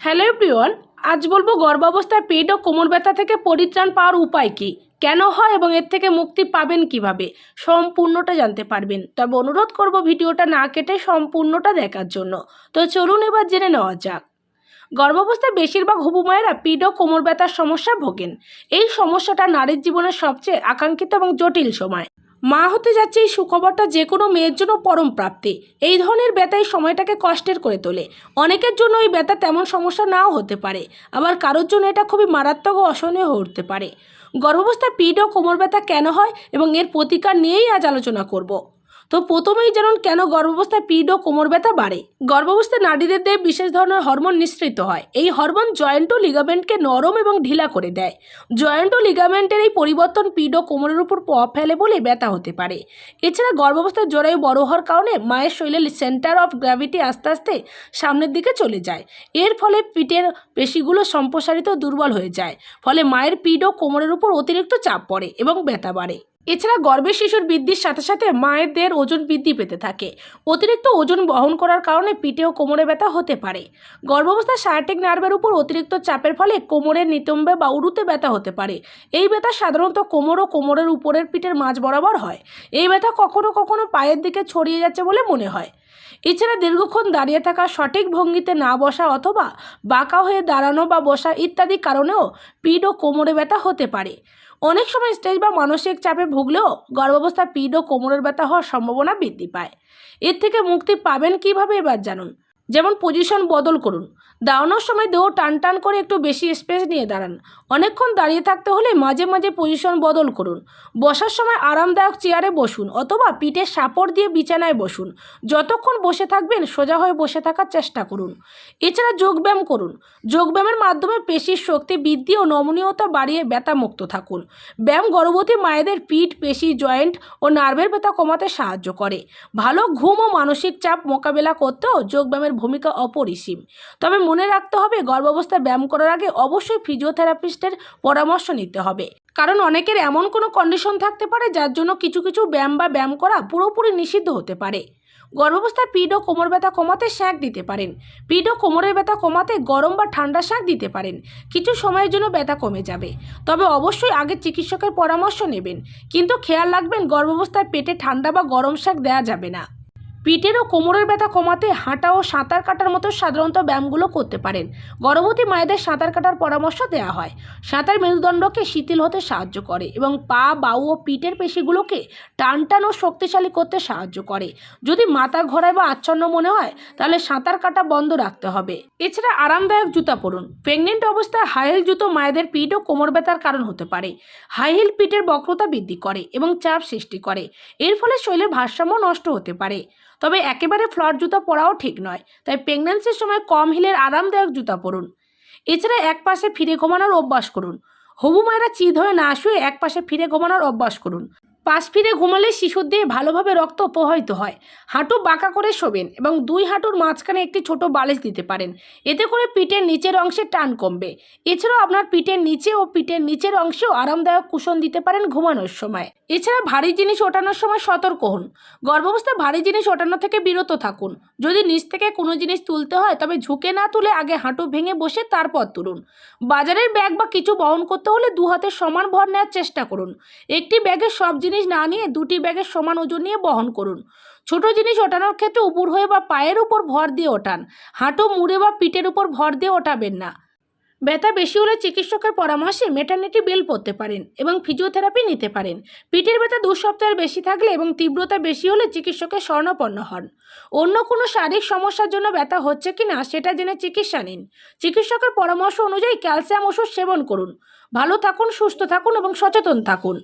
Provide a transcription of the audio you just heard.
Hello everyone, আজ বলব গর্ভাবস্থায় পেট ও কোমর ব্যথা থেকে পরিত্রাণ পাওয়ার উপায় কী? কেন হয় এবং এর থেকে মুক্তি পাবেন কীভাবে? সম্পূর্ণটা জানতে পারবেন। তবে অনুরোধ করব ভিডিওটা না কেটে সম্পূর্ণটা দেখার জন্য। তো চলুন এবার জেনে নেওয়া যাক। গর্ভাবস্থায় বেশিরভাগ হবু মায়েরা পিড ও কোমর ব্যথার সমস্যা ভোগেন। এই সমস্যাটা নারীর জীবনের সবচেয়ে আকাঙ্ক্ষিত এবং জটিল সময়। মা হতে যাচ্ছে এই সুখবরটা যে কোনো মেয়ের জন্য পরম প্রাপ্তি। এই ধরনের ব্যথাই সময়টাকে কষ্টের করে তোলে। অনেকের জন্য এই ব্যথা তেমন সমস্যা নাও হতে পারে। আবার কারোর জন্য এটা খুবই মারাত্মক ও অসহনীয় হয়ে উঠতে পারে। গর্ভাবস্থায় পিড ও কোমর ব্যথা কেন হয় এবং এর প্রতিকার নিয়েই আজ আলোচনা করব। তো প্রথমেই জানুন কেন গর্ভাবস্থায় পিড ও কোমর ব্যথা বাড়ে? গর্ভাবস্থায় নারীদের দেহে বিশেষ ধরনের হরমোন নিঃসৃত হয়। এই হরমোন জয়েন্ট ও লিগামেন্টকে নরম এবং ঢিলা করে দেয়। জয়েন্ট ও লিগামেন্টের এই পরিবর্তন পিড ও কোমরের উপর প্রভাব ফেলে বলে ব্যথা হতে পারে। এছাড়া গর্ভাবস্থায় জরায়ু বড় হওয়ার কারণে মায়ের শরীরের সেন্টার অফ গ্র্যাভিটি আস্তে আস্তে সামনের দিকে চলে যায়। এর ফলে পিঠের পেশিগুলো সম্প্রসারিত দুর্বল হয়ে যায়। ফলে মায়ের পিঠ ও কোমরের উপর অতিরিক্ত চাপ পড়ে এবং ব্যথা বাড়ে। এছাড়া গর্ভের শিশুর বৃদ্ধির সাথে সাথে মায়ের ওজন বৃদ্ধি পেতে থাকে। অতিরিক্ত ওজন বহন করার কারণে পিঠে ও কোমরে ব্যথা হতে পারে। গর্ভাবস্থায় সায়াটিক নার্ভের উপর অতিরিক্ত চাপের ফলে কোমরের নিতম্বে বা উরুতে ব্যথা হতে পারে। এই ব্যথা সাধারণত কোমর ও কোমরের উপরের পিঠের মাঝ বরাবর হয়। এই ব্যথা কখনো কখনো পায়ের দিকে ছড়িয়ে যাচ্ছে বলে মনে হয়। এছাড়া দীর্ঘক্ষণ দাঁড়িয়ে থাকা সঠিক ভঙ্গিতে না বসা অথবা বাঁকা হয়ে দাঁড়ানো বা বসা ইত্যাদি কারণেও পিঠ ও কোমরে ব্যথা হতে পারে। অনেক সময় স্টেজ বা মানসিক চাপে ভুগলেও গর্ভাবস্থায় পিঠ ও কোমরের ব্যথা হওয়ার সম্ভাবনা বৃদ্ধি পায়। এর থেকে মুক্তি পাবেন কীভাবে এবার জানুন। যেমন পজিশন বদল করুন। দাঁড়ানোর সময় দেহ টান টান করে একটু বেশি স্পেস নিয়ে দাঁড়ান। অনেকক্ষণ দাঁড়িয়ে থাকতে হলে মাঝে মাঝে পজিশন বদল করুন। বসার সময় আরামদায়ক চেয়ারে বসুন অথবা পিঠে সাপড় দিয়ে বিছানায় বসুন। যতক্ষণ বসে থাকবেন সোজা হয়ে বসে থাকার চেষ্টা করুন। এছাড়া যোগব্যায়াম করুন। যোগব্যায়ামের মাধ্যমে পেশির শক্তি বৃদ্ধি ও নমনীয়তা বাড়িয়ে ব্যথামুক্ত থাকুন। ব্যায়াম গর্ভবতী মায়েদের পিঠ, পেশি জয়েন্ট ও নার্ভের ব্যথা কমাতে সাহায্য করে। ভালো ঘুম ও মানসিক চাপ মোকাবেলা করতেও যোগব্যায়ামের ভূমিকা অপরিসীম। তবে মনে রাখতে হবে, গর্ভাবস্থায় ব্যায়াম করার আগে অবশ্যই ফিজিওথেরাপিস্টের পরামর্শ নিতে হবে। কারণ অনেকের এমন কোনো কন্ডিশন থাকতে পারে যার জন্য কিছু কিছু ব্যায়াম বা ব্যায়াম করা পুরোপুরি নিষিদ্ধ হতে পারে। গর্ভাবস্থায় পিঠ ও কোমর ব্যথা কমাতে শ্যাক দিতে পারেন। পিঠ ও কোমরের ব্যথা কমাতে গরম বা ঠান্ডা শ্যাক দিতে পারেন। কিছু সময়ের জন্য ব্যথা কমে যাবে। তবে অবশ্যই আগে চিকিৎসকের পরামর্শ নেবেন। কিন্তু খেয়াল রাখবেন, গর্ভাবস্থায় পেটে ঠান্ডা বা গরম শ্যাক দেওয়া যাবে না। পিঠের ও কোমরের ব্যথা কমাতে হাঁটা ও সাঁতার কাটার মতো সাধারণত ব্যায়ামগুলো করতে পারেন। গর্ভবতী মায়েদের সাঁতার কাটার পরামর্শ দেওয়া হয়। সাঁতার মেরুদণ্ডকে শিথিল হতে সাহায্য করে এবং পা বাউ ও পিঠের পেশিগুলোকে টান টান ও শক্তিশালী করতে সাহায্য করে। যদি মাথা ঘোরায় বা আচ্ছন্ন মনে হয়, তাহলে সাঁতার কাটা বন্ধ রাখতে হবে। এছাড়া আরামদায়ক জুতা পরুন। প্রেগনেন্ট অবস্থায় হাই হিল জুতো মায়েদের পিঠ ও কোমর ব্যথার কারণ হতে পারে। হাই হিল পিঠের বক্রতা বৃদ্ধি করে এবং চাপ সৃষ্টি করে। এর ফলে শরীরের ভারসাম্য নষ্ট হতে পারে। তবে একেবারে ফ্লট জুতা পরাও ঠিক নয়। তাই প্রেগন্যান্সির সময় কম হিলের আরামদায়ক জুতা পরুন। এছাড়া এক পাশে ফিরে ঘুমানোর অভ্যাস করুন। হবু মায়েরা চিদ হয়ে না শুয়ে এক পাশে ফিরে ঘুমানোর অভ্যাস করুন। পাশ ফিরে ঘুমালে শিশুর দেহে ভালোভাবে রক্ত প্রবাহিত হয়। হাঁটু বাঁকা করে শোবেন এবং দুই হাঁটুর মাঝখানে একটি ছোট বালিশ দিতে পারেন। এতে করে পিঠের নিচের অংশে টান কমবে। এছাড়াও আপনার পিঠের নিচে ও পিঠের নিচের অংশেও আরামদায়ক কুশন দিতে পারেন ঘুমানোর সময়। এছাড়া ভারী জিনিস ওঠানোর সময় সতর্ক হন। গর্ভাবস্থায় ভারী জিনিস ওঠানো থেকে বিরত থাকুন। যদি নিচ থেকে কোনো জিনিস তুলতে হয়, তবে ঝুঁকে না তুলে আগে হাঁটু ভেঙে বসে তারপর তুলুন। বাজারের ব্যাগ বা কিছু বহন করতে হলে দু হাতে সমান ভর নেওয়ার চেষ্টা করুন। একটি ব্যাগে সব জিনিস না নিয়ে দুটি ব্যাগের সমান ওজন নিয়ে বহন করুন। ছোট জিনিস ওঠানোর ক্ষেত্রে উপর হয়ে বা পায়ের উপর ভর দিয়ে ওঠান। হাঁটু, মুড়ে বা পিঠের উপর ভর দিয়ে ওঠাবেন না। ব্যথা বেশি হলে চিকিৎসকের পরামর্শে মেটার্নিটি বিল পড়তে পারেন এবং ফিজিওথেরাপি নিতে পারেন। পিঠের ব্যথা দু সপ্তাহের বেশি থাকলে এবং তীব্রতা বেশি হলে চিকিৎসকের স্বর্ণপন্ন হন। অন্য কোনো শারীরিক সমস্যার জন্য ব্যথা হচ্ছে কি না সেটা জেনে চিকিৎসা নিন। চিকিৎসকের পরামর্শ অনুযায়ী ক্যালসিয়াম ওষুধ সেবন করুন। ভালো থাকুন, সুস্থ থাকুন এবং সচেতন থাকুন।